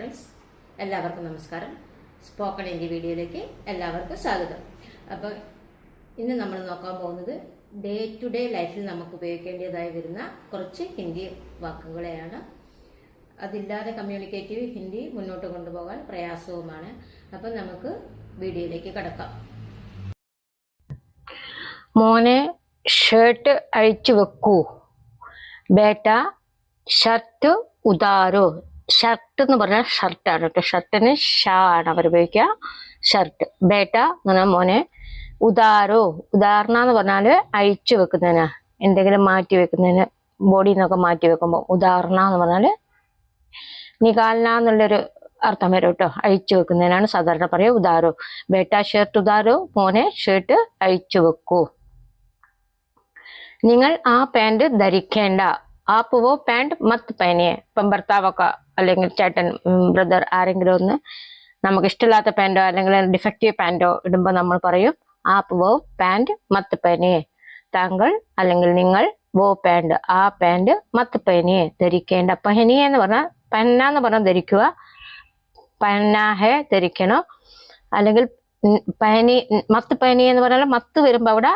Friends എല്ലാവർക്കും നമസ്കാരം. Spoken Hindi വീഡിയോയിലേക്ക് എല്ലാവർക്കും സ്വാഗതം. അപ്പോൾ ഇന്ന് നമ്മൾ നോക്കാൻ പോകുന്നത് ഡേ ടു ഡേ ലൈഫിൽ നമുക്ക് ഉപയോഗിക്കേണ്ടതായി വരുന്ന കുറച്ച് ഹിന്ദി വാക്കുകളെയാണ്. അതില്ലാതെ കമ്മ്യൂണിക്കേറ്റീവ് ഹിന്ദി മുന്നോട്ട് കൊണ്ടുപോകാൻ പ്രയാസവുമാണ്. അപ്പം നമുക്ക് വീഡിയോയിലേക്ക് കടക്കാം. മോനെ ഷർട്ട് അഴിച്ചു വെക്കൂ. ബേട്ട ഷർട്ട് ഉദാരോ ഷർട്ട് എന്ന് പറഞ്ഞാൽ ഷർട്ടാണ് കേട്ടോ. ഷർട്ടിന് ഷാ ആണ് അവർ ഉപയോഗിക്കുക. ഷർട്ട്. ബേട്ട എന്ന് പറഞ്ഞാൽ മോനെ. ഉദാരോ? ഉദാഹരണ എന്ന് പറഞ്ഞാൽ അഴിച്ചു വെക്കുന്നതിന്. എന്തെങ്കിലും മാറ്റി വെക്കുന്നതിന് ബോഡിയിൽ നിന്നൊക്കെ മാറ്റി വെക്കുമ്പോൾ ഉദാഹരണ എന്ന് പറഞ്ഞാൽ നികാലന എന്നുള്ളൊരു അർത്ഥം വരും കേട്ടോ. അഴിച്ചു വെക്കുന്നതിനാണ് സാധാരണ പറയുക ഉദാരോ. ബേട്ട ഷർട്ട് ഉദാരോ? മോനെ ഷർട്ട് അഴിച്ചു വെക്കൂ. നിങ്ങൾ ആ പാന്റ് ധരിക്കേണ്ട. വോ പാന്റ് മത്ത് പനിയെ ഇപ്പം ഭർത്താവൊക്കെ അല്ലെങ്കിൽ ചേട്ടൻ ബ്രദർ ആരെങ്കിലും ഒന്ന് നമുക്ക് ഇഷ്ടമില്ലാത്ത പാന്റോ അല്ലെങ്കിൽ ഡിഫക്റ്റീവ് പാന്റോ ഇടുമ്പോൾ നമ്മൾ പറയും ആപ്പ് വോ പാന്റ് മത്ത് പനിയെ താങ്കൾ അല്ലെങ്കിൽ നിങ്ങൾ വോ പാന്റ് ആ പാന്റ് മത്ത് പനിയെ ധരിക്കേണ്ട പഹനിയെ എന്ന് പറഞ്ഞാൽ പന്ന എന്ന് പറഞ്ഞാൽ ധരിക്കുക. പന്നാഹെ ധരിക്കണം. അല്ലെങ്കിൽ പനി മത്ത് പനി എന്ന് പറഞ്ഞാൽ മത്ത് വരുമ്പോൾ അവിടെ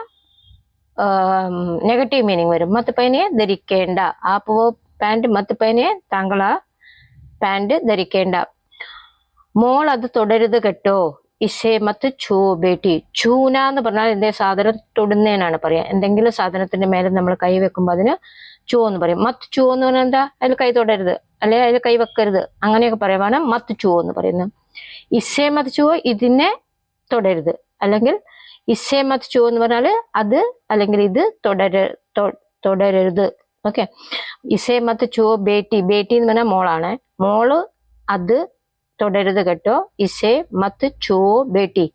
നെഗറ്റീവ് മീനിങ് വരും. മത്ത് പനിയെ ധരിക്കേണ്ട. ആ പൂവ് പാന്റ് മത്ത് പൈനെ താങ്കൾ ആ പാന്റ് ധരിക്കേണ്ട. മോൾ അത് തുടരുത് കേട്ടോ. ഇഷേ മത്ത് ചൂ ബേട്ടി. ചൂന എന്ന് പറഞ്ഞാൽ എന്തേ? സാധനം തൊടുന്നതിനാണ് പറയാ. എന്തെങ്കിലും സാധനത്തിന്റെ മേലെ നമ്മൾ കൈ വെക്കുമ്പോൾ അതിന് ചൂ എന്ന് പറയും. മത്ത് ചൂ എന്ന് പറഞ്ഞാൽ എന്താ? അതിൽ കൈ തൊടരുത്. അല്ലെ അതിൽ കൈ വെക്കരുത്. അങ്ങനെയൊക്കെ പറയുവാണ് മത്ത് ചൂ എന്ന് പറയുന്നത്. ഇസേ മത്ത് ചൂ ഇതിനെ തൊടരുത്. അല്ലെങ്കിൽ ഇസേ ചു ചൂ എന്ന് പറഞ്ഞാൽ അത് അല്ലെങ്കിൽ ഇത് തുടര തുടരരുത്. ഓക്കെ? ഇസേമത്ത് ചോ ബേട്ടി ബേട്ടി എന്ന് പറഞ്ഞാൽ മോളാണ്. മോൾ അത് തുടരുത് കേട്ടോ. ഇസേ മത്ത് ചോ ബേട്ടി.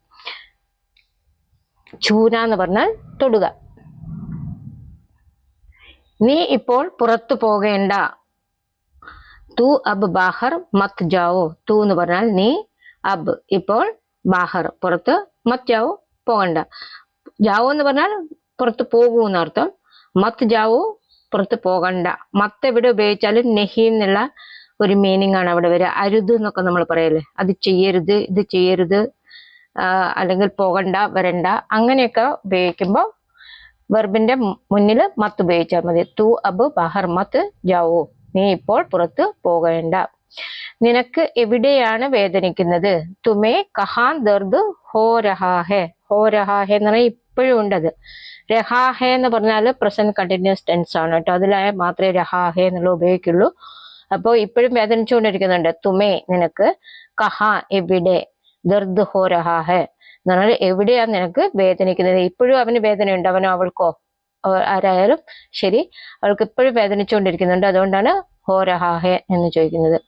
ചൂന എന്ന് പറഞ്ഞാൽ തൊടുക. നീ ഇപ്പോൾ പുറത്തു പോകേണ്ട. തു അബ് ബാഹർ മത്ത് ജാവോ തു എന്ന് പറഞ്ഞാൽ നീ അബ് ഇപ്പോൾ ബാഹർ പുറത്ത് ജാവോ പോകണ്ട. ജാവോ എന്ന് പറഞ്ഞാൽ പുറത്ത് പോകൂ എന്നർത്ഥം. മത്ത് ജാവോ പുറത്ത് പോകണ്ട. മത്ത് എവിടെ ഉപയോഗിച്ചാലും നെഹി എന്നുള്ള ഒരു മീനിങ് ആണ് അവിടെ വരിക. അരുത് എന്നൊക്കെ നമ്മൾ പറയല്ലേ? അത് ചെയ്യരുത് ഇത് ചെയ്യരുത് അല്ലെങ്കിൽ പോകണ്ട വരണ്ട അങ്ങനെയൊക്കെ ഉപയോഗിക്കുമ്പോൾ വെർബിന്റെ മുന്നിൽ മത്ത് ഉപയോഗിച്ചാൽ മതി. തു അബ് ബഹർ മത്ത് ജാവോ. നീ ഇപ്പോൾ പുറത്ത് പോകേണ്ട. നിനക്ക് എവിടെയാണ് വേദനിക്കുന്നത്? തുമേ കഹാൻ ദർദ് ഹോ രഹാഹെ. ഹോ രഹാഹെ എന്ന് പറഞ്ഞാൽ ഇപ്പോഴും ഉണ്ടത്. രഹാഹെ എന്ന് പറഞ്ഞാൽ പ്രസന്റ് കണ്ടിന്യൂസ് ടെൻസ് ആണ് കേട്ടോ. അതിലായ മാത്രമേ രഹാഹെ എന്നുള്ള ഉപയോഗിക്കുള്ളൂ. അപ്പോൾ ഇപ്പോഴും വേദനിച്ചുകൊണ്ടിരിക്കുന്നുണ്ട്. തുമേ നിനക്ക് കഹാ എവിടെ? ദർദ് ഹോ രഹാഹെ എന്ന് പറഞ്ഞാൽ എവിടെയാണ് നിനക്ക് വേദനിക്കുന്നത്? ഇപ്പോഴും അവന് വേദനയുണ്ട്. അവനോ അവൾക്കോ? ആരായാലും ശരി. അവൾക്ക് ഇപ്പോഴും വേദനിച്ചുകൊണ്ടിരിക്കുന്നുണ്ട്. അതുകൊണ്ടാണ് ഹോരഹാഹെ എന്ന് ചോദിക്കുന്നത്.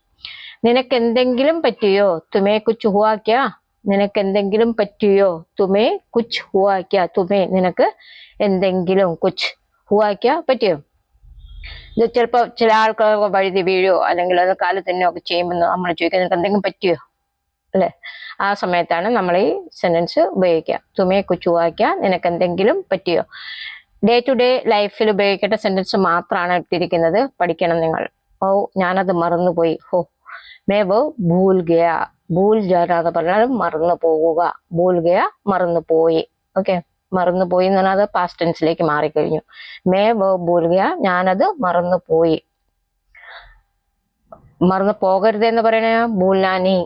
നിനക്ക് എന്തെങ്കിലും പറ്റിയോ? തുമേ കുച്ച് ഹുവാക്യ നിനക്ക് എന്തെങ്കിലും പറ്റിയോ? തുമേ കുച്ച് ഹുവാക്യ തുമേ നിനക്ക് എന്തെങ്കിലും കുച്ച് ഹുവാക്യ പറ്റിയോ? ഇത് ചിലപ്പോൾ ചില ആൾക്കാർ വഴുതി വീഴോ അല്ലെങ്കിൽ അത് കാൽ തന്നെ ഒക്കെ ചെയ്യുമ്പോൾ നമ്മൾ ചോദിക്കുക നിനക്ക് എന്തെങ്കിലും പറ്റിയോ? അല്ലെ? ആ സമയത്താണ് നമ്മൾ ഈ സെന്റൻസ് ഉപയോഗിക്കുക. തുമേ കുച്ച് ഹുവാക്യ നിനക്ക് എന്തെങ്കിലും പറ്റിയോ? ഡേ ടു ഡേ ലൈഫിൽ ഉപയോഗിക്കേണ്ട സെന്റൻസ് മാത്രമാണ് ഇട്ടിരിക്കുന്നത്. പഠിക്കണം നിങ്ങൾ. ഓ ഞാനത് മറന്നുപോയി. ഹോ. മേ വോ ഭൂൽ ഗയ ഭൂൽ എന്ന് പറഞ്ഞാൽ മറന്നു പോവുക. ഭൂൽ ഗയ മറന്നു പോയി. ഓക്കെ മറന്നു പോയി എന്ന് പറഞ്ഞാൽ അത് പാസ്റ്റ് ടെൻസിലേക്ക് മാറിക്കഴിഞ്ഞു. മേ വ ഭൂൽ ഗയ ഞാനത് മറന്നു പോയി. മറന്നു പോകരുത് എന്ന് പറയണ ഭൂലാനി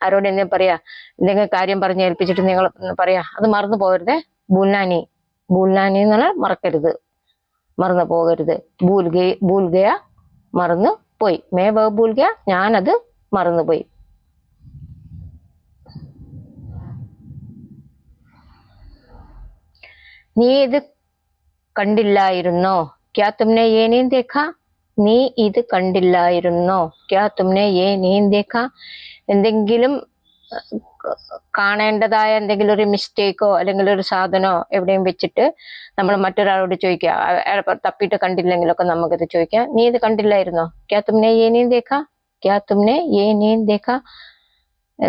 ആരോട് എന്തെങ്കിലും പറയാ? എന്തെങ്കിലും കാര്യം പറഞ്ഞ് ഏൽപ്പിച്ചിട്ട് നിങ്ങൾ പറയാ? അത് മറന്നു പോകരുതേ. ഭൂലാനി ഭൂലാനി എന്ന് പറഞ്ഞാൽ മറക്കരുത്. മറന്നു പോകരുത്. ഭൂൽഗയ ഭൂൽഗയ മറന്നു പോയി. മേ വ ഭൂൽഗയ ഞാനത് മറന്നുപോയി. നീ ഇത് കണ്ടില്ലായിരുന്നോ? ക്യാ തുമ്നെ ഏ ദേഖാ നീ ഇത് കണ്ടില്ലായിരുന്നോ? ക്യാ തുമ്നെ ഏ നീൻ ദേഖാ എന്തെങ്കിലും കാണേണ്ടതായ എന്തെങ്കിലും ഒരു മിസ്റ്റേക്കോ അല്ലെങ്കിൽ ഒരു സാധനമോ എവിടെയും വെച്ചിട്ട് നമ്മൾ മറ്റൊരാളോട് ചോദിക്കുക. തപ്പിയിട്ട് കണ്ടില്ലെങ്കിലൊക്കെ നമുക്കിത് ചോദിക്കാം. നീ ഇത് കണ്ടില്ലായിരുന്നോ? ക്യാ തുമ്നെ ഏ ദേഖ ക്യാ തുമ്നെ ഏ നീം ദേഖ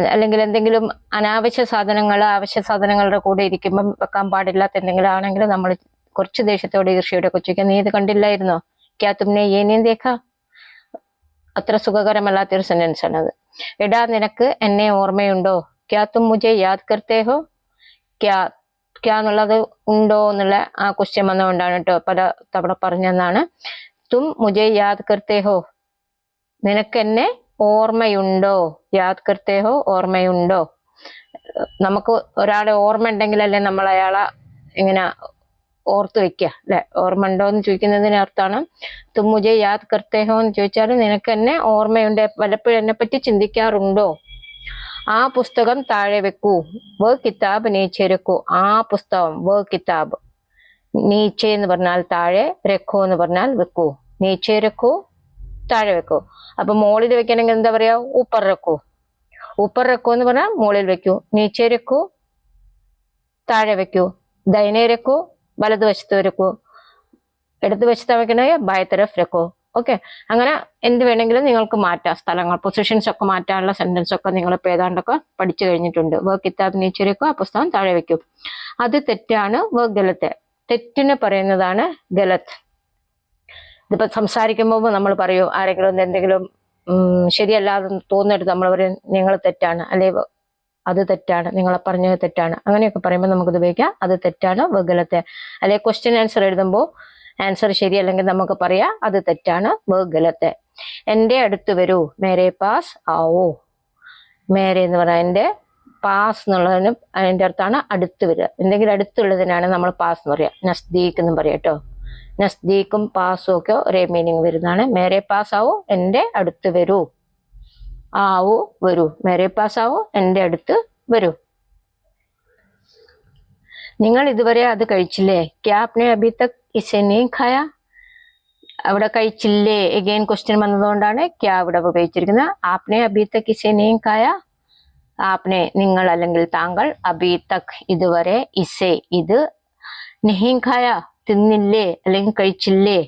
അല്ലെങ്കിൽ എന്തെങ്കിലും അനാവശ്യ സാധനങ്ങൾ ആവശ്യ സാധനങ്ങളുടെ കൂടെ ഇരിക്കുമ്പം വെക്കാൻ പാടില്ലാത്ത എന്തെങ്കിലും ആണെങ്കിൽ നമ്മൾ കുറച്ച് ദേഷ്യത്തോടെ ഈർഷ്യയോടെ ചോദിക്കാം നീ ഇത് കണ്ടില്ലായിരുന്നോ? ക്യാ തുമ്നെ ഏ നീം ദേഖ അത്ര സുഖകരമല്ലാത്തൊരു സെന്റൻസ് അത് എടാ നിനക്ക് എന്നെ ഓർമ്മയുണ്ടോ? ക്യാ തും മുജെ യാദ് കർത്തേ ഹോ? ക്യാ ക്യാ എന്നുള്ളത് ഉണ്ടോ എന്നുള്ള ആ ക്വസ്റ്റ്യൻ വന്നുകൊണ്ടാണ് കേട്ടോ പല തവണ പറഞ്ഞെന്നാണ് തും മുജെ യാദ് കർത്തേ ഹോ? നിനക്ക് എന്നെ ഓർമ്മയുണ്ടോ? യാദ് കൃത്യഹോ ഓർമ്മയുണ്ടോ? നമുക്ക് ഒരാളെ ഓർമ്മ ഉണ്ടെങ്കിലല്ലേ നമ്മൾ അയാളെ ഇങ്ങനെ ഓർത്ത് വെക്കുക അല്ലെ? ഓർമ്മ ഉണ്ടോ എന്ന് ചോദിക്കുന്നതിന് അർത്ഥമാണ് തുമ്മുജെ മുജെ യാദ് കൃത്യഹോ എന്ന് ചോദിച്ചാൽ നിനക്ക് എന്നെ ഓർമ്മയുണ്ട് വല്ലപ്പോഴും എന്നെ പറ്റി ചിന്തിക്കാറുണ്ടോ? ആ പുസ്തകം താഴെ വെക്കൂ വ കിതാബ് നീച്ചെരുക്കൂ ആ പുസ്തകം വ കിതാബ് നീച്ചെ എന്ന് പറഞ്ഞാൽ താഴെ രക്കോ എന്ന് പറഞ്ഞാൽ വെക്കൂ. നീച്ചെ താഴെ വെക്കൂ. അപ്പൊ മുകളിൽ വെക്കണമെങ്കിൽ എന്താ പറയാ? ഉപ്പർ വെക്കൂ. ഉപ്പർ വെക്കൂ എന്ന് പറഞ്ഞാൽ മുകളിൽ വെക്കൂ. നീച്ചെ രക്കൂ താഴെ വെക്കൂ. ദൈനെ രക്കൂ വലതുവശത്ത് വരക്കൂ ഇടതുവശത്ത് വെക്കണമെങ്കിൽ ബയത്തരഫ് രക്കോ. ഓക്കെ അങ്ങനെ എന്ത് വേണമെങ്കിലും നിങ്ങൾക്ക് മാറ്റാം. സ്ഥലങ്ങൾ പൊസിഷൻസ് ഒക്കെ മാറ്റാനുള്ള സെന്റൻസ് ഒക്കെ നിങ്ങൾ ഇപ്പോൾ ഏതാണ്ടൊക്കെ പഠിച്ചു കഴിഞ്ഞിട്ടുണ്ട്. വർക്ക് കിതാബ് നീച്ചരക്കോ ആ പുസ്തകം താഴെ വെക്കും. അത് തെറ്റാണ് വർക്ക് ഗലത്ത്. തെറ്റിന് പറയുന്നതാണ് ഗലത്ത്. ഇതിപ്പോ സംസാരിക്കുമ്പോൾ നമ്മൾ പറയും ആരെങ്കിലും ഒന്ന് എന്തെങ്കിലും ശരിയല്ലാതെ തോന്നിയിട്ട് നമ്മൾ പറയും നിങ്ങൾ തെറ്റാണ് അല്ലെ അത് തെറ്റാണ് നിങ്ങളെ പറഞ്ഞത് തെറ്റാണ് അങ്ങനെയൊക്കെ പറയുമ്പോൾ നമുക്കത് ഉപയോഗിക്കാം. അത് തെറ്റാണ് വെഗലത്തെ ഗലത്തെ അല്ലെ ക്വസ്റ്റ്യൻ ആൻസർ എഴുതുമ്പോൾ ആൻസർ ശരിയല്ലെങ്കിൽ നമുക്ക് പറയാം അത് തെറ്റാണ് വെഗലത്തെ ഗലത്തെ എന്റെ അടുത്ത് വരൂ. മേരെ പാസ് ആവോ. മേരെ എന്ന് പറഞ്ഞാൽ എന്റെ പാസ് എന്നുള്ളതിന് അതിന്റെ അർത്ഥമാണ് അടുത്ത് വരിക. എന്തെങ്കിലും അടുത്തുള്ളതിനാണ് നമ്മൾ പാസ് എന്ന് പറയുക നസ്ദീഖ് എന്നും പറയാം കേട്ടോ. നസ്ദീഖും പാസും ഒക്കെ ഒരേ മീനിങ് വരുന്നതാണ്. മേരെ പാസ് ആവോ എന്റെ അടുത്ത് വരൂ. ആവൂ വരൂ. മേരെ പാസ് ആവോ എന്റെ അടുത്ത് വരൂ. നിങ്ങൾ ഇതുവരെ അത് കഴിച്ചില്ലേ? ക്യാ അപ്നെ അഭി തക് ഇസെ ഖായ? അവിടെ കഴിച്ചില്ലേ? എഗെയിൻ ക്വസ്റ്റ്യൻ വന്നതുകൊണ്ടാണ് ക്യാ ഇവിടെ ഉപയോഗിച്ചിരിക്കുന്നത്. ആപ്നെ അഭി തക് ഇസെ ഖായ? ആപ്നെ നിങ്ങൾ അല്ലെങ്കിൽ താങ്കൾ അബി തക് ഇതുവരെ ഇസെ ഇത് നിഹിം തിന്നില്ലേ? അല്ലെങ്കിൽ കഴിച്ചില്ലേ?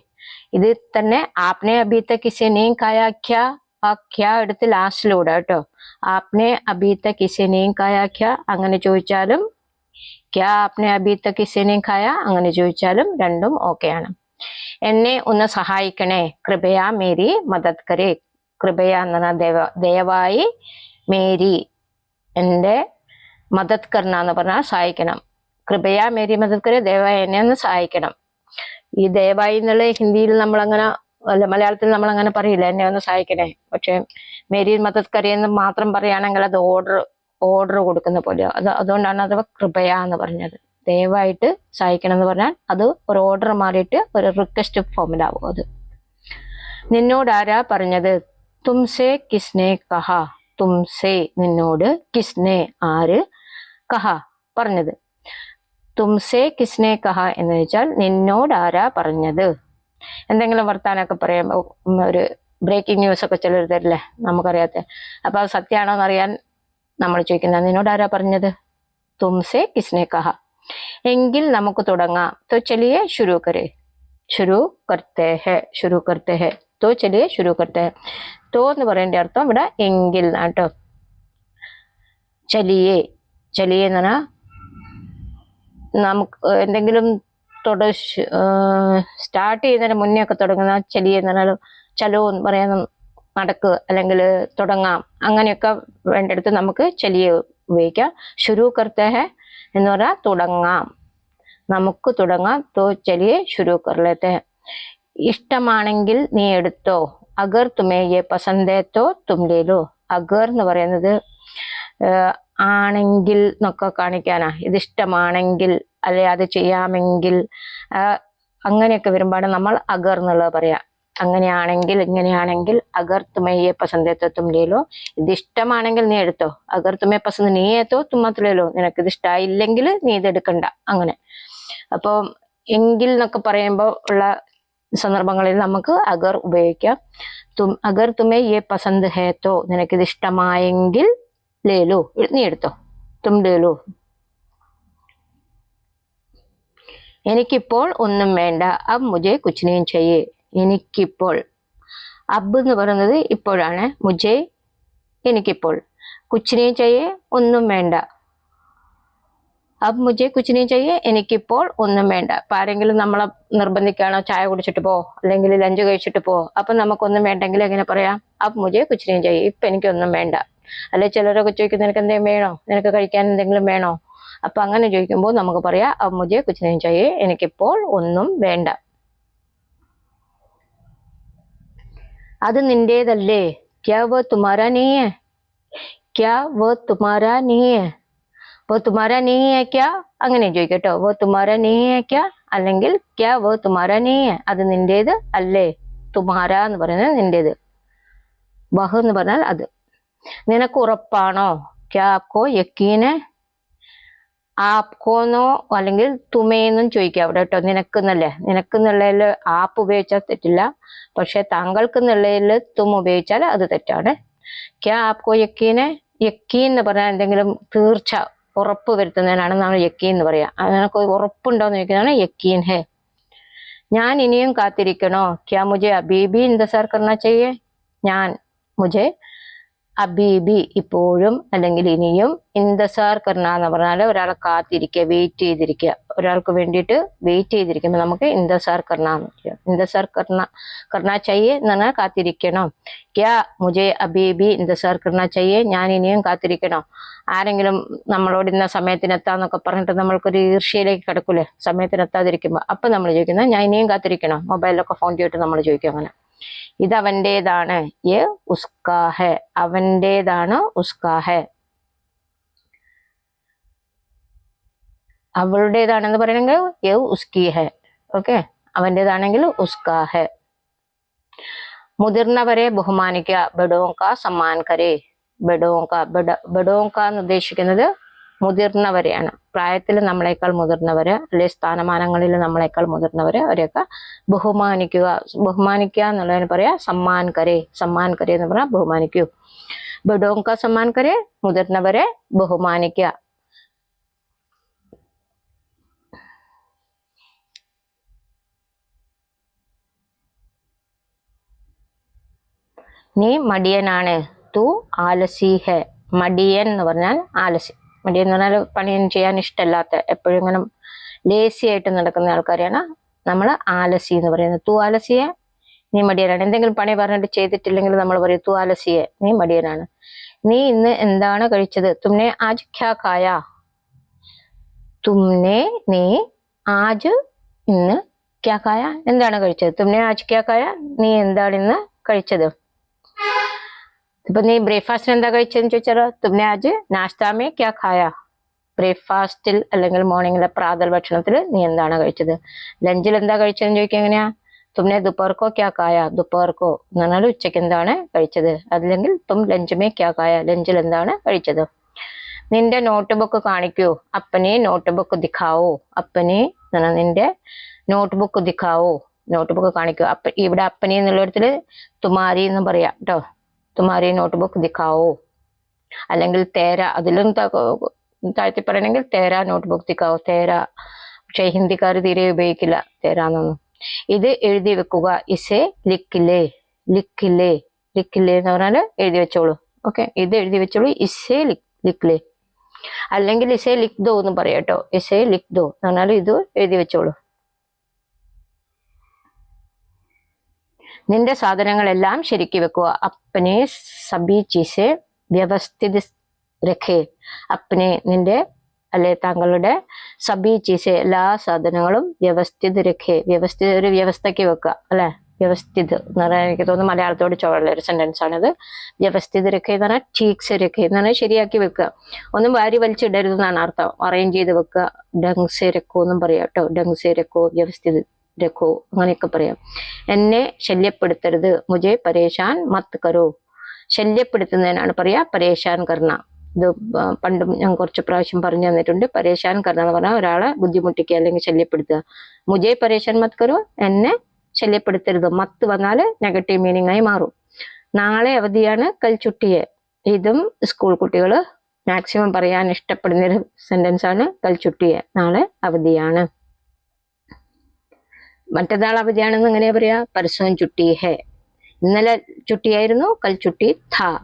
ഇത് തന്നെ ആപ്നെ അഭീത്ത കിസേനയും കായാഖ്യ ആഖ്യ എടുത്ത് ലാസ്റ്റിലൂടെ കേട്ടോ. ആപ്നെ അഭീത്ത കിസേനയും കായാഖ്യ അങ്ങനെ ചോദിച്ചാലും ക്യാ ആപ്നെ അഭീത്ത കിസേനയും കായ അങ്ങനെ ചോദിച്ചാലും രണ്ടും ഓക്കെയാണ് എന്നെ ഒന്ന് സഹായിക്കണേ. കൃപയാ മേരി മദത് കരേ. കൃപയ എന്ന് പറഞ്ഞാൽ ദയവ ദയവായി മേരി. എന്റെ മദത് കർണ എന്ന് പറഞ്ഞാൽ സഹായിക്കണം. കൃപയാ മേരി മദത് കരേ ദയവായി എന്നെ ഒന്ന് സഹായിക്കണം. ഈ ദയവായി എന്നുള്ള ഹിന്ദിയിൽ നമ്മളങ്ങനെ അല്ല മലയാളത്തിൽ നമ്മൾ അങ്ങനെ പറയില്ല എന്നെ ഒന്ന് സഹായിക്കണേ. പക്ഷെ മേരി കരേ എന്ന് മാത്രം പറയുകയാണെങ്കിൽ അത് ഓർഡർ ഓർഡർ കൊടുക്കുന്ന പോലെ അത് അതുകൊണ്ടാണ് അത് കൃപയ എന്ന് പറഞ്ഞത്. ദയവായിട്ട് സഹായിക്കണം എന്ന് പറഞ്ഞാൽ അത് ഒരു ഓർഡർ മാറിയിട്ട് ഒരു റിക്വസ്റ്റ് ഫോമിലാവും അത്. നിന്നോട് ആരാ പറഞ്ഞത്? തുംസേ കിസ്നെ കഹ. തുംസേ നിന്നോട് കിസ്നെ ആര് കഹ പറഞ്ഞത്. തുംസേ കിസ്നെ കഹ എന്ന് വെച്ചാൽ നിന്നോട് ആരാ പറഞ്ഞത്? എന്തെങ്കിലും വർത്താനൊക്കെ പറയാം ഒരു ബ്രേക്കിംഗ് ന്യൂസ് ഒക്കെ ചിലർ തരില്ലേ നമുക്കറിയാത്ത. അപ്പോൾ അത് സത്യമാണോന്ന് അറിയാൻ നമ്മൾ ചോദിക്കുന്നത് നിന്നോട് ആരാ പറഞ്ഞത്? തുംസേ കിസ്നെ കഹ. എങ്കിൽ നമുക്ക് തുടങ്ങാം. തോ ചലിയെ ശുരു കരേ. ശുരു കർത്തേ ഹെ ശുരു കർത്തേ ഹെ. തോ ചലിയെ ശുരു കർത്തേ തോ എന്ന് പറയേണ്ട അർത്ഥം ഇവിടെ എങ്കിൽ എന്നാട്ടോ ചലിയെ. ചലിയെന്ന് പറഞ്ഞാൽ നമുക്ക് എന്തെങ്കിലും തുട സ്റ്റാർട്ട് ചെയ്യുന്നതിന് മുന്നേ ഒക്കെ തുടങ്ങുന്ന ചെലി എന്ന് പറഞ്ഞാൽ ചലോ എന്ന് പറയാൻ നടക്കുക അല്ലെങ്കിൽ തുടങ്ങാം. അങ്ങനെയൊക്കെ വേണ്ടടുത്ത് നമുക്ക് ചെലിയെ ഉപയോഗിക്കാം. ശുരു കർത്തേഹ എന്ന് പറഞ്ഞാൽ തുടങ്ങാം. നമുക്ക് തുടങ്ങാം. തോ ചെലിയെ ശുരു കർ ലേത്തെ ഹെ ഇഷ്ടമാണെങ്കിൽ നീ എടുത്തോ. അഗർ തുമേ യെ പസന്തേത്തോ തോ തും ലേലോ അഗർ എന്ന് പറയുന്നത് ആണെങ്കിൽ എന്നൊക്കെ കാണിക്കാനാ. ഇതിഷ്ടമാണെങ്കിൽ അല്ലെ അത് ചെയ്യാമെങ്കിൽ അങ്ങനെയൊക്കെ വരുമ്പോഴാണ് നമ്മൾ അഗർ എന്നുള്ളത് പറയാം. അങ്ങനെയാണെങ്കിൽ ഇങ്ങനെയാണെങ്കിൽ അഗർ തുമയെ പസന്ദേത്തോ തും ലേലോ. ഇതിഷ്ടമാണെങ്കിൽ നീ എടുത്തോ. അഗർ തുമേ പസന്ത് നീ ഏത്തോ തുമ്മത്തിലേലോ നിനക്ക് ഇതിഷ്ടമായില്ലെങ്കിൽ നീ ഇത് എടുക്കണ്ട അങ്ങനെ. അപ്പോൾ എങ്കിൽ എന്നൊക്കെ പറയുമ്പോൾ ഉള്ള സന്ദർഭങ്ങളിൽ നമുക്ക് അഗർ ഉപയോഗിക്കാം. തും അഗർ തുമേ യെ പസന്ത് ഹേത്തോ. നിനക്കിത് ഇഷ്ടമായെങ്കിൽ ലേലോ നീ എടുത്തോ? തും ലേലോ. എനിക്കിപ്പോൾ ഒന്നും വേണ്ട. അബ് മുജേ കുച്ചിനെയും ചെയ്യേ. എനിക്കിപ്പോൾ. അബ് എന്ന് പറയുന്നത് ഇപ്പോഴാണ്. മുജേ എനിക്കിപ്പോൾ. കുച്ചിനെയും ചെയ്യേ ഒന്നും വേണ്ട. അബ് മുജേ കുച്ചിനെയും ചെയ്യേ എനിക്കിപ്പോൾ ഒന്നും വേണ്ട. ഇപ്പൊ ആരെങ്കിലും നമ്മളെ നിർബന്ധിക്കുകയാണോ? ചായ കുടിച്ചിട്ട് പോ. അല്ലെങ്കിൽ ലഞ്ച് കഴിച്ചിട്ട് പോ. അപ്പൊ നമുക്കൊന്നും വേണ്ടെങ്കിൽ എങ്ങനെ പറയാം? അബ് മുജേ കുച്ചിനെയും ചെയ്യേ. ഇപ്പൊ എനിക്കൊന്നും വേണ്ട. അല്ലെ ചിലരൊക്കെ ചോദിക്കും നിനക്ക് എന്തെങ്കിലും വേണോ? നിനക്ക് കഴിക്കാൻ എന്തെങ്കിലും വേണോ? അപ്പൊ അങ്ങനെ ചോദിക്കുമ്പോൾ നമുക്ക് പറയാം അബ് മുജെ കുച്ച് നീ ചെയ്യേ എനിക്കിപ്പോൾ ഒന്നും വേണ്ട. അത് നിന്റേതല്ലേ? ക്യാ വോ തുമാരാ നീ ഹേ? ക്യാ വോ തുമാരാ നീ ഹേ? വോ തുമാരാ നീ ഹേ ക്യാ? അങ്ങനെ ചോദിക്കട്ടോ. വോ തുമാരാ നീ ഹേ ക്യാ? അല്ലെങ്കിൽ ക്യാ വോ തുമാരാ നീ ഹേ? അത് നിന്റേത് അല്ലേ? തുമാര എന്ന് പറയുന്നത് നിന്റേത്. വഹ് എന്ന് പറഞ്ഞാൽ അത്. നിനക്ക് ഉറപ്പാണോ ക്യാ യക്കീന്? ആപ്കോന്നോ അല്ലെങ്കിൽ തുമേന്നും ചോദിക്കാം അവിടെ കേട്ടോ. നിനക്കെന്നല്ലേ നിനക്കെന്നുള്ളതിൽ ആപ്പ് ഉപയോഗിച്ചാൽ തെറ്റില്ല. പക്ഷെ താങ്കൾക്ക് എന്നുള്ളതിൽ തും ഉപയോഗിച്ചാൽ അത് തെറ്റാണ്. ക്യാ ആപ്കോ യക്കീന്? യക്കീൻ എന്ന് പറഞ്ഞാൽ എന്തെങ്കിലും തീർച്ച ഉറപ്പ് വരുത്തുന്നതിനാണ് നമ്മൾ യക്കീൻ എന്ന് പറയാ. അതിനൊക്കെ ഉറപ്പുണ്ടോ എന്ന് ചോദിക്കുന്നതാണ് യക്കീൻ ഹേ. ഞാൻ ഇനിയും കാത്തിരിക്കണോ? ക്യാ മുജെ അബീബി ഇന്തസാർ കർണ ചെയ്യേ? ഞാൻ മുജെ അബീബി ഇപ്പോഴും അല്ലെങ്കിൽ ഇനിയും ഇന്തസാർ കർണ എന്ന് പറഞ്ഞാൽ ഒരാളെ കാത്തിരിക്കുക വെയിറ്റ് ചെയ്തിരിക്കുക. ഒരാൾക്ക് വേണ്ടിയിട്ട് വെയിറ്റ് ചെയ്തിരിക്കുമ്പോൾ നമുക്ക് ഇന്തസാർ കർണ എന്ന് പറയാം. ഇന്തസാർ കർണ കർണ ചെയ്യേ എന്ന് പറഞ്ഞാൽ കാത്തിരിക്കണം. ക്യാ മുജെ അബീബി ഇന്തസാർ കർണ ചെയ്യേ ഞാൻ ഇനിയും കാത്തിരിക്കണം. ആരെങ്കിലും നമ്മളോട് ഇന്ന സമയത്തിനെത്താന്നൊക്കെ പറഞ്ഞിട്ട് നമ്മൾക്കൊരു ഈർഷ്യയിലേക്ക് കിടക്കൂലേ? സമയത്തിനെത്താതിരിക്കുമ്പോൾ അപ്പൊ നമ്മൾ ചോദിക്കുന്നത് ഞാൻ ഇനിയും കാത്തിരിക്കണം? മൊബൈലിലൊക്കെ ഫോൺ ചെയ്തിട്ട് നമ്മൾ ചോദിക്കും അങ്ങനെ. ഇത് അവന്റെതാണ് യെ ഉസ്കാ ഹെ അവന്റെതാണ് ഉസ്കാഹ. അവളുടേതാണെന്ന് പറയണമെങ്കിൽ യെ ഉസ്കി ഓക്കെ? അവന്റെതാണെങ്കിൽ ഉസ്കാ ഹെ മുതിർന്നവരെ ബഹുമാനിക്കുക ബഡോങ്ക സമ്മാൻ കരേ ബഡോങ്ക ബഡ ബഡോങ്ക എന്ന് ഉദ്ദേശിക്കുന്നത് മുതിർന്നവരെയാണ്. പ്രായത്തിൽ നമ്മളെക്കാൾ മുതിർന്നവർ അല്ലെങ്കിൽ സ്ഥാനമാനങ്ങളിൽ നമ്മളെക്കാൾ മുതിർന്നവർ അവരെയൊക്കെ ബഹുമാനിക്കുക ബഹുമാനിക്കുക എന്നുള്ളതിന് പറയാ സമ്മാൻ കരെ എന്ന് പറഞ്ഞാൽ ബഹുമാനിക്കൂ. ബഡോങ്ക സമ്മാൻ കരെ മുതിർന്നവരെ ബഹുമാനിക്കുക നീ മടിയനാണ്. തു ആലസി ഹെ മടിയൻ എന്ന് പറഞ്ഞാൽ ആലസി മടിയൻ എന്ന് പറഞ്ഞാൽ പണിയൊന്നും ചെയ്യാൻ ഇഷ്ടമല്ലാത്ത എപ്പോഴും ഇങ്ങനെ ലേസി ആയിട്ട് നടക്കുന്ന ആൾക്കാരെയാണ് നമ്മൾ ആലസി എന്ന് പറയുന്നത്. തൂ ആലസിയെ നീ മടിയനാണ്. എന്തെങ്കിലും പണി പറഞ്ഞിട്ട് ചെയ്തിട്ടില്ലെങ്കിൽ നമ്മൾ പറയും തൂ ആലസിയെ നീ മടിയനാണ്. നീ ഇന്ന് എന്താണ് കഴിച്ചത്? തുമ്നെ ആജ് ഖ്യാ ഖായ തുമ്നെ നീ ആജ് ഇന്ന് ക്യാ ഖായ എന്താണ് കഴിച്ചത്? തുമ്നെ ആജ് ക്യാ ഖായ നീ എന്താണ് ഇന്ന് കഴിച്ചത്? ഇപ്പൊ ब्रेकफास्ट ബ്രേക്ക്ഫാസ്റ്റിന് എന്താ കഴിച്ചതെന്ന് ചോദിച്ചാൽ തുമ്നെ ആജ് നാഷ്താമേ ക്യാ ഖായ ബ്രേക്ക്ഫാസ്റ്റിൽ അല്ലെങ്കിൽ മോർണിംഗിലെ പ്രാതൽ ഭക്ഷണത്തിൽ നീ എന്താണ് കഴിച്ചത് ലഞ്ചിൽ എന്താ കഴിച്ചതെന്ന് ചോദിക്കുക എങ്ങനെയാ തുമ്നെ ദുപ്പർക്കോ ക്യാ കായ ദുപ്പർക്കോ എന്ന് പറഞ്ഞാൽ ഉച്ചയ്ക്ക് എന്താണ് കഴിച്ചത് അല്ലെങ്കിൽ തും ലഞ്ചുമേ ക്യാ കായ ലഞ്ചിൽ എന്താണ് കഴിച്ചത് നിന്റെ നോട്ട് ബുക്ക് കാണിക്കൂ അപ്പനെ നോട്ട് ബുക്ക് ദിഖാവോ അപ്പനെ നിന്റെ നോട്ട് ബുക്ക് ദിഖാവോ നോട്ട് ബുക്ക് കാണിക്കൂ അപ്പ ഇവിടെ അപ്പനെ തുമാരി എന്ന് പറയാം കേട്ടോ നോട്ട് ബുക്ക് ദിഖാവോ അല്ലെങ്കിൽ തേര അതിലും താഴ്ത്തി പറയണമെങ്കിൽ തേര നോട്ട് ബുക്ക് ദിഖാവോ തേര പക്ഷെ ഹിന്ദിക്കാർ തീരെ ഉപയോഗിക്കില്ല. തേര എന്നൊന്നും ഇത് എഴുതി വെക്കുക. ഇസേ ലിക്കില്ലേ ലിക്കില്ലേ ലിക്കില്ലേ എന്ന് പറഞ്ഞാൽ എഴുതി വെച്ചോളൂ. ഓക്കെ? ഇത് എഴുതി വെച്ചോളൂ. ഇസെ ലിക് ലിക്കില്ലേ അല്ലെങ്കിൽ ഇസേ ലിഖ് ദോ എന്ന് പറയാം കേട്ടോ. ഇസെ ദോ എന്ന് പറഞ്ഞാൽ ഇത് എഴുതി വെച്ചോളൂ. നിന്റെ സാധനങ്ങളെല്ലാം ശരിക്ക് വെക്കുക. അപ്പനെ സബി ചീസെ വ്യവസ്ഥിത രഖേ. അപ്പനെ നിന്റെ അല്ലെ താങ്കളുടെ സബി ചീസെ എല്ലാ സാധനങ്ങളും വ്യവസ്ഥിത രഖേ. വ്യവസ്ഥിത ഒരു വ്യവസ്ഥയ്ക്ക് വെക്കുക അല്ലെ? വ്യവസ്ഥിത് എന്ന് പറയാൻ എനിക്ക് തോന്നുന്നു മലയാളത്തോട് ചോടുള്ള ഒരു സെന്റൻസ് ആണിത്. വ്യവസ്ഥിത രഖേ എന്ന് പറഞ്ഞാൽ ചീക്സ് രഖേ എന്ന് പറഞ്ഞാൽ ശരിയാക്കി വെക്കുക. ഒന്നും വാരി വലിച്ചിടരുതെന്നാണ് അർത്ഥം. അറേഞ്ച് ചെയ്ത് വെക്കുക. ഡങ്സെ രക്കോ എന്നും പറയാം കേട്ടോ. ഡങ്സെ രക്കോ വ്യവസ്ഥിത രഖോ അങ്ങനെയൊക്കെ പറയാം. എന്നെ ശല്യപ്പെടുത്തരുത്. മുജെ പരേശാൻ മത്ത് കരോ. ശല്യപ്പെടുത്തുന്നതിനാണ് പറയാ പരേശാൻ കർണ ഇത് പണ്ടും ഞാൻ കുറച്ച് പ്രാവശ്യം പറഞ്ഞു തന്നിട്ടുണ്ട്. പരേശാൻ കർണ എന്ന് പറഞ്ഞാൽ ഒരാളെ ബുദ്ധിമുട്ടിക്കുക അല്ലെങ്കിൽ ശല്യപ്പെടുത്തുക. മുജെ പരേശാൻ മത്ത് കരോ എന്നെ ശല്യപ്പെടുത്തരുത്. മത്ത് വന്നാൽ നെഗറ്റീവ് മീനിങ് ആയി മാറും. നാളെ അവധിയാണ് കൽച്ചുട്ടിയെ ഇതും സ്കൂൾ കുട്ടികൾ മാക്സിമം പറയാൻ ഇഷ്ടപ്പെടുന്നൊരു സെന്റൻസ് ആണ് കൽച്ചുട്ടിയെ നാളെ അവധിയാണ്. മറ്റന്നാൾ അവധിയാണെന്ന് എങ്ങനെയാ പറയാ? പരസ്യം ചുട്ടി ഹെ. ഇന്നലെ ചുട്ടിയായിരുന്നു കൽ ചുട്ടി ധ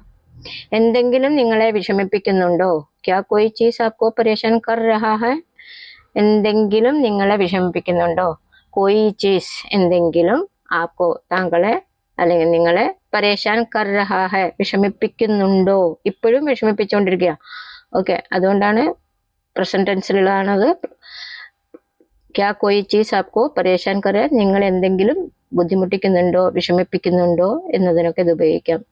എന്തെങ്കിലും നിങ്ങളെ വിഷമിപ്പിക്കുന്നുണ്ടോ? ക്യാ കോയി ചീസ് ആക്കോ പരേഷൻ കർ രഹാ ഹെ? എന്തെങ്കിലും നിങ്ങളെ വിഷമിപ്പിക്കുന്നുണ്ടോ? കോയി ചീസ് എന്തെങ്കിലും ആക്കോ താങ്കളെ അല്ലെങ്കിൽ നിങ്ങളെ പരേശാൻ കർ രഹാ ഹെ വിഷമിപ്പിക്കുന്നുണ്ടോ? ഇപ്പോഴും വിഷമിപ്പിച്ചുകൊണ്ടിരിക്കുക ഓക്കെ അതുകൊണ്ടാണ് പ്രസന്റൻസിലുള്ളതാണത്. ക്യാ കോയി ചീസ് ആപ്കോ പരേഷാൻ കര നിങ്ങൾ എന്തെങ്കിലും ബുദ്ധിമുട്ടിക്കുന്നുണ്ടോ? വിഷമിപ്പിക്കുന്നുണ്ടോ? എന്നതിനൊക്കെ ഇത് ഉപയോഗിക്കാം.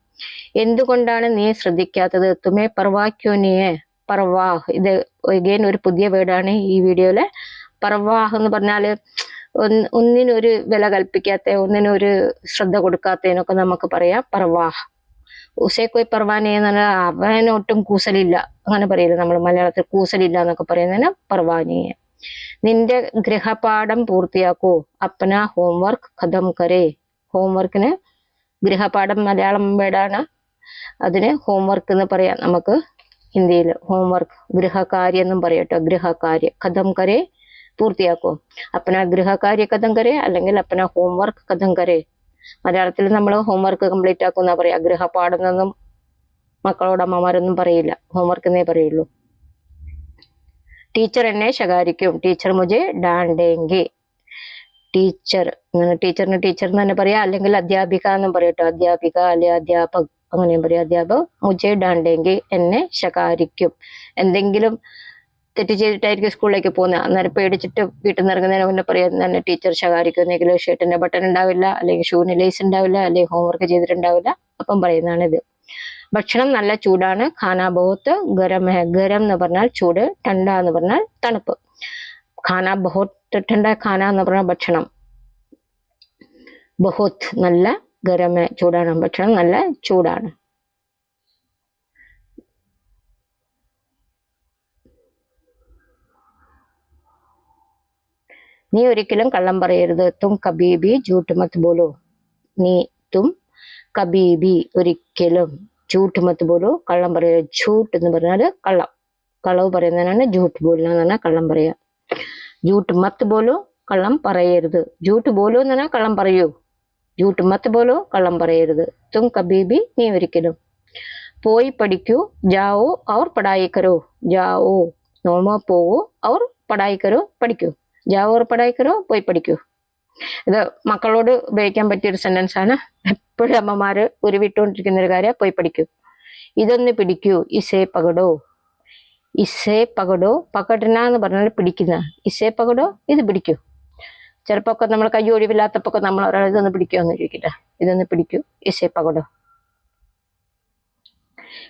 എന്തുകൊണ്ടാണ് നീ ശ്രദ്ധിക്കാത്തത്? തുമേ പർവാക്യോനിയെ പർവാഹ്. ഇത് എഗെയിൻ ഒരു പുതിയ വേർഡാണ് ഈ വീഡിയോയിലെ. പർവാഹ് എന്ന് പറഞ്ഞാൽ ഒന്ന് ഒന്നിനൊരു വില കൽപ്പിക്കാത്ത ഒന്നിനൊരു ശ്രദ്ധ കൊടുക്കാത്തതിനൊക്കെ നമുക്ക് പറയാം. പർവാഹ്. ഉസേ കോയി പർവാനെ എന്ന് പറഞ്ഞാൽ അവനൊട്ടും കൂസലില്ല. അങ്ങനെ പറയില്ല നമ്മൾ മലയാളത്തിൽ? കൂസലില്ല എന്നൊക്കെ പറയുന്നതിന് പർവാനിയെ. നിന്റെ ഗൃഹപാഠം പൂർത്തിയാക്കൂ. അപ്പന ഹോംവർക്ക് ഖതം കരേ. ഹോംവർക്കിന് ഗൃഹപാഠം മലയാളം വേടാണ് അതിന് ഹോംവർക്ക് എന്ന് പറയാം നമുക്ക് ഹിന്ദിയിൽ. ഹോംവർക്ക് ഗൃഹകാര്യം എന്നും പറയട്ടോ ഗൃഹകാര്യ കഥം കരേ പൂർത്തിയാക്കൂ. അപ്പന ഗൃഹകാര്യ കഥം കരേ അല്ലെങ്കിൽ അപ്പന ഹോംവർക്ക് കഥം കരേ. മലയാളത്തിൽ നമ്മൾ ഹോംവർക്ക് കംപ്ലീറ്റ് ആക്കുന്ന പറയാ. ഗൃഹപാഠം എന്നൊന്നും മക്കളോട് അമ്മമാരൊന്നും പറയില്ല. ഹോംവർക്ക് എന്നേ പറയുള്ളൂ. ടീച്ചർ എന്നെ ശകാരിക്കും. ടീച്ചർ മുജെ ഡാണ്ടേങ്കി. ടീച്ചർ അങ്ങനെ ടീച്ചറിന് ടീച്ചർ എന്ന് തന്നെ പറയാം അല്ലെങ്കിൽ അധ്യാപിക എന്നും പറയട്ടോ അധ്യാപിക അല്ലെ അധ്യാപക അങ്ങനെയും പറയാം. അധ്യാപകം മുജെ ഡാണ്ടെങ്കിൽ എന്നെ ശകാരിക്കും. എന്തെങ്കിലും തെറ്റ് ചെയ്തിട്ടായിരിക്കും സ്കൂളിലേക്ക് പോകുന്നത് അന്നേരം പേടിച്ചിട്ട് വീട്ടിൽ നിന്ന് ഇറങ്ങുന്നതിന് മുന്നേ പറയാം തന്നെ ടീച്ചർ ശകാരിക്കും എന്തെങ്കിൽ ഷർട്ടിന്റെ ബട്ടൺ ഉണ്ടാവില്ല അല്ലെങ്കിൽ ഷൂവിന് ലേസ് ഉണ്ടാവില്ല അല്ലെങ്കിൽ ഹോംവർക്ക് ചെയ്തിട്ടുണ്ടാവില്ല. അപ്പം പറയുന്നതാണ് ഇത് ഭക്ഷണം നല്ല ചൂടാണ്. ഖാന ബഹുത്ത് ഗരം ഗരം എന്ന് പറഞ്ഞാൽ ചൂട് ടണ്ട എന്ന് പറഞ്ഞാൽ തണുപ്പ്. ഖാന ബഹുത്ത് ടണ്ട ഖാന എന്ന് പറഞ്ഞാൽ ഭക്ഷണം. ബഹുത്ത് നല്ല ഗരം ഹെ ചൂടാണ്. ഭക്ഷണം നല്ല ചൂടാണ്. നീ ഒരിക്കലും കള്ളം പറയരുത്. തും കബീബി ജൂട്ട് മത്ത് ബോലോ. നീ തും കബീബി ഒരിക്കലും. ജൂട്ട് മത്ത് ബോലു കള്ളം പറയുക ജൂട്ട് എന്ന് പറഞ്ഞാൽ കള്ളം. കളവ് പറയുന്നതിനാണ് ജൂട്ട് ബോലുക എന്ന് പറഞ്ഞാൽ കള്ളം പറയുക ജൂട്ട് മത്ത് പോലും കള്ളം പറയരുത്. ജൂട്ട് പോലും എന്ന് പറഞ്ഞാൽ കള്ളം പറയൂ. ജൂട്ട് മത്ത് പോലും കള്ളം പറയരുത്. തും കബീബി നീ ഒരിക്കലും. പോയി പഠിക്കൂ ജാവോ അവർ പടായിക്കരോ കരോ. ജാവോ നോമ പോവോ അവർ പടായിക്കരോ കരോ പഠിക്കൂ. ജാവോ അവർ പടായിക്കരോ കരോ പോയി പഠിക്കൂ. ഇത് മക്കളോട് ഉപയോഗിക്കാൻ പറ്റിയ ഒരു സെന്റൻസ് ആണ്. എപ്പോഴും അമ്മമാര് ഉരുവിട്ടുകൊണ്ടിരിക്കുന്ന ഒരു കാര്യം പോയി പഠിക്കൂ. ഇതൊന്ന് പിടിക്കൂ. ഇസേ പകടോ. ഇസേ പകടോ. പകടന എന്ന് പറഞ്ഞാൽ പിടിക്കുന്ന. ഇസേ പകടോ. ഇത് പിടിക്കൂ. ചിലപ്പോ ഒക്കെ നമ്മൾ കൈ ഒഴിവില്ലാത്തപ്പോ നമ്മൾ ഒരാൾ ഇതൊന്ന് പിടിക്കുമെന്ന് ചോദിക്കില്ല ഇതൊന്ന് പിടിക്കൂ. ഇസേ പകടോ.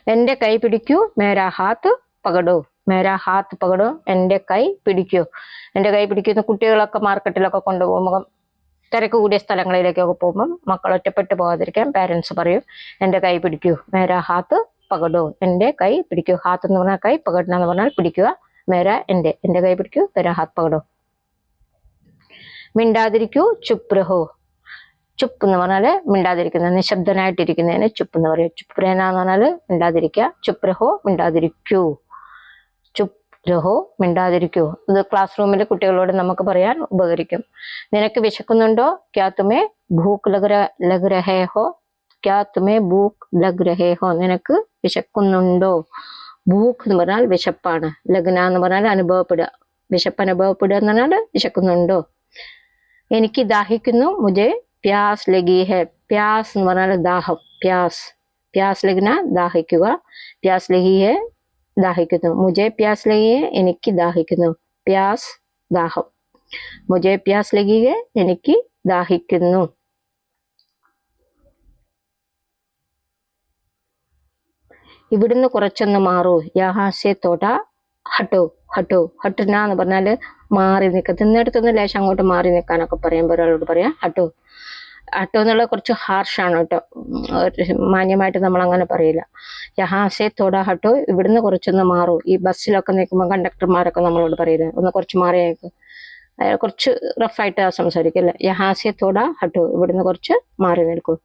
എന്റെ കൈ പിടിക്കൂ. മേരാ ഹാത്ത് പകടോ. മേരാ ഹാത്ത് പകടോ. എന്റെ കൈ പിടിക്കൂ. എന്റെ കൈ പിടിക്കുന്ന കുട്ടികളൊക്കെ മാർക്കറ്റിലൊക്കെ കൊണ്ടുപോകുമ്പോൾ തിരക്ക് കൂടിയ സ്ഥലങ്ങളിലേക്കൊക്കെ പോകുമ്പം മക്കൾ ഒറ്റപ്പെട്ടു പോകാതിരിക്കാൻ പാരൻസ് പറയും എന്റെ കൈ പിടിക്കൂ മേരാ ഹാത്ത് പകടോ എന്റെ കൈ പിടിക്കൂ ഹാത്ത് എന്ന് പറഞ്ഞാൽ കൈ പകടന എന്ന് പറഞ്ഞാൽ പിടിക്കുക മേരാ എന്റെ എന്റെ കൈ പിടിക്കൂ മേരാ ഹാത്ത് പകടോ. മിണ്ടാതിരിക്കൂ ചുപ്രഹോ രഹോ. ചുപ്പ് എന്ന് പറഞ്ഞാൽ മിണ്ടാതിരിക്കുന്ന നിശബ്ദനായിട്ടിരിക്കുന്നതിന് ചുപ്പ് എന്ന് പറയും. ചുപ്രേന എന്ന് പറഞ്ഞാൽ മിണ്ടാതിരിക്കുക ചുപ്രഹോ മിണ്ടാതിരിക്കൂ. രഹോ മിണ്ടാതിരിക്കൂ. ഇത് ക്ലാസ് റൂമിൽ കുട്ടികളോട് നമുക്ക് പറയാൻ ഉപകരിക്കും. നിനക്ക് വിശക്കുന്നുണ്ടോ? ക്യാ തുമേ ഭൂക്ക് ലഗ് ലഗ്രഹേഹോ? ലഗ് രഹേ ഹോ ക്യാ തുമേ ഭൂക്ക് ലഗ് രഹേ ഹോ നിനക്ക് വിശക്കുന്നുണ്ടോ? ഭൂക്ക് എന്ന് പറഞ്ഞാൽ വിശപ്പാണ്. ലഗ്ന എന്ന് പറഞ്ഞാൽ അനുഭവപ്പെടുക. വിശപ്പ് അനുഭവപ്പെടുക എന്ന് പറഞ്ഞാൽ വിശക്കുന്നുണ്ടോ? എനിക്ക് ദാഹിക്കുന്നു മുജെ പ്യാസ് ലഗി ഹെ പ്യാസ് എന്ന് പറഞ്ഞാൽ ദാഹം. പ്യാസ്. പ്യാസ് ലഗ്ന ദാഹിക്കുക. പ്യാസ് ലഗി ദാഹിക്കുന്നു. മുജെ പ്യാസ് ലഗിയെ എനിക്ക് ദാഹിക്കുന്നു. പ്യാസ് ദാഹം. മുജെ പ്യാസ് ലഗിയെ എനിക്ക് ദാഹിക്കുന്നു. ഇവിടുന്ന് കുറച്ചൊന്ന് മാറൂ. യാഹാസ്യ തോട്ട ഹട്ടോ ഹട്ടോ ഹട്ടുന്ന എന്ന് പറഞ്ഞാൽ മാറി നിൽക്കുക തിന്നിടത്തുനിന്ന് ലേശം അങ്ങോട്ട് മാറി നിൽക്കാനൊക്കെ പറയുമ്പോൾ ഒരാളോട് പറയാം ഹട്ടോ. ഹട്ടോ എന്നുള്ളത് കുറച്ച് ഹാർഷാണ് കേട്ടോ. മാന്യമായിട്ട് നമ്മൾ അങ്ങനെ പറയില്ല. യഹാസെ തൊട ഹട്ടോ ഇവിടുന്ന് കുറച്ചൊന്ന് മാറും. ഈ ബസ്സിലൊക്കെ നിൽക്കുമ്പോൾ കണ്ടക്ടർമാരൊക്കെ നമ്മളോട് പറയില്ല ഒന്ന് കുറച്ച് മാറി നിൽക്ക്. അയാൾ കുറച്ച് റഫായിട്ട് സംസാരിക്കില്ല? യഹാസെ തൊട ഹട്ടോ ഇവിടുന്ന് കുറച്ച് മാറി നിൽക്കും.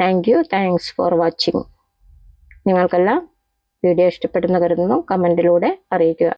Thank you thanks for watching നിങ്ങൾക്കെല്ലാം വീഡിയോ ഇഷ്ടപ്പെടുന്ന കരുതുന്നു കമന്റിലൂടെ അറിയിക്കുക.